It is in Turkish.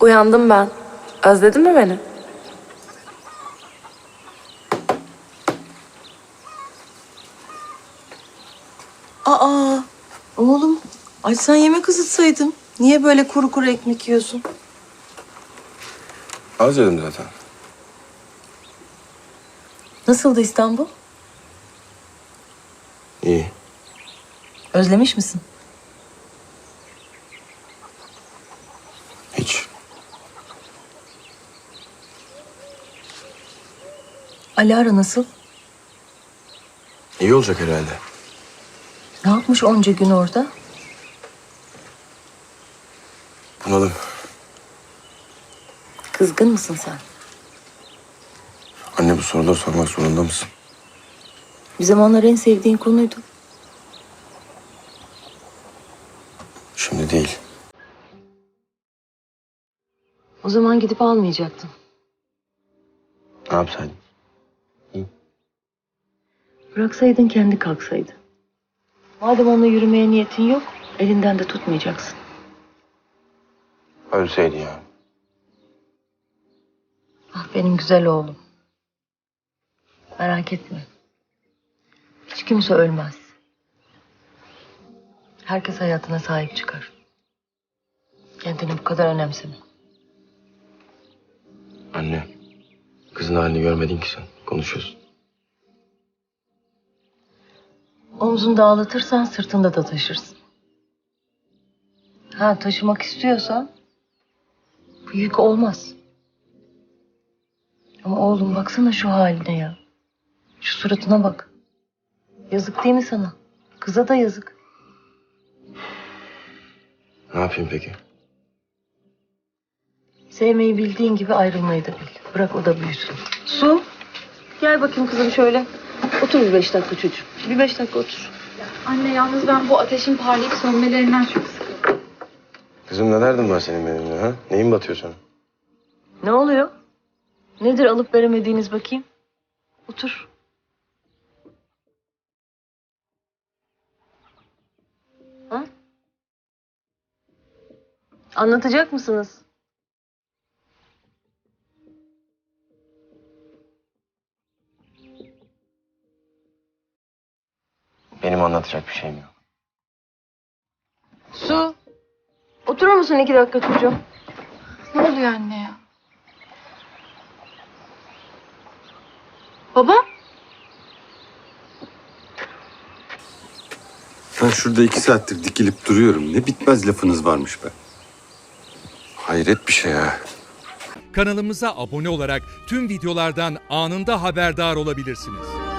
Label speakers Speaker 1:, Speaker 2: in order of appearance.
Speaker 1: Uyandım ben. Özledin mi beni?
Speaker 2: Aa, oğlum açsan yemek ısıtsaydım. Niye böyle kuru kuru ekmek yiyorsun?
Speaker 3: Az yedim zaten.
Speaker 2: Nasıldı İstanbul?
Speaker 3: İyi.
Speaker 2: Özlemiş misin?
Speaker 3: Hiç.
Speaker 2: Alara nasıl?
Speaker 3: İyi olacak herhalde.
Speaker 2: Ne yapmış onca gün orada?
Speaker 3: Bunalım.
Speaker 2: Kızgın mısın sen?
Speaker 3: Anne bu soruları sormak zorunda mısın?
Speaker 2: Bir zamanlar en sevdiğin konuydu.
Speaker 3: Şimdi değil.
Speaker 2: O zaman gidip almayacaktın.
Speaker 3: Ne yapsaydım?
Speaker 2: Bıraksaydın kendi kalksaydı. Madem onunla yürümeye niyetin yok, elinden de tutmayacaksın.
Speaker 3: Ölseydi ya.
Speaker 2: Ah benim güzel oğlum. Merak etme. Hiç kimse ölmez. Herkes hayatına sahip çıkar. Kendini bu kadar önemseme.
Speaker 3: Anne. Kızın halini görmedin ki sen. Konuşuyorsun.
Speaker 2: Omzunda ağlatırsan sırtında da taşırsın. Ha taşımak istiyorsan bu yük olmaz. Ama oğlum baksana şu haline ya. Şu suratına bak. Yazık değil mi sana? Kıza da yazık.
Speaker 3: Ne yapayım peki?
Speaker 2: Sevmeyi bildiğin gibi ayrılmayı da bil. Bırak o da büyüsün. Su. Gel bakayım kızım şöyle. Otur bir beş dakika çocuğum. Bir beş dakika otur.
Speaker 4: Anne yalnız ben bu ateşin parlayıp sönmelerinden çok sıkıldım.
Speaker 3: Kızım ne derdin var senin benimle ha? Neyin batıyor sana?
Speaker 2: Ne oluyor? Nedir alıp veremediğiniz bakayım? Otur. Ha? Anlatacak mısınız?
Speaker 3: Benim anlatacak bir şeyim yok.
Speaker 2: Su. Oturur musun iki dakika çocuğum?
Speaker 4: Ne oluyor anne ya? Baba?
Speaker 5: Ben şurada iki saattir dikilip duruyorum. Ne bitmez lafınız varmış be.
Speaker 3: Hayret bir şey ha.
Speaker 6: Kanalımıza abone olarak tüm videolardan anında haberdar olabilirsiniz.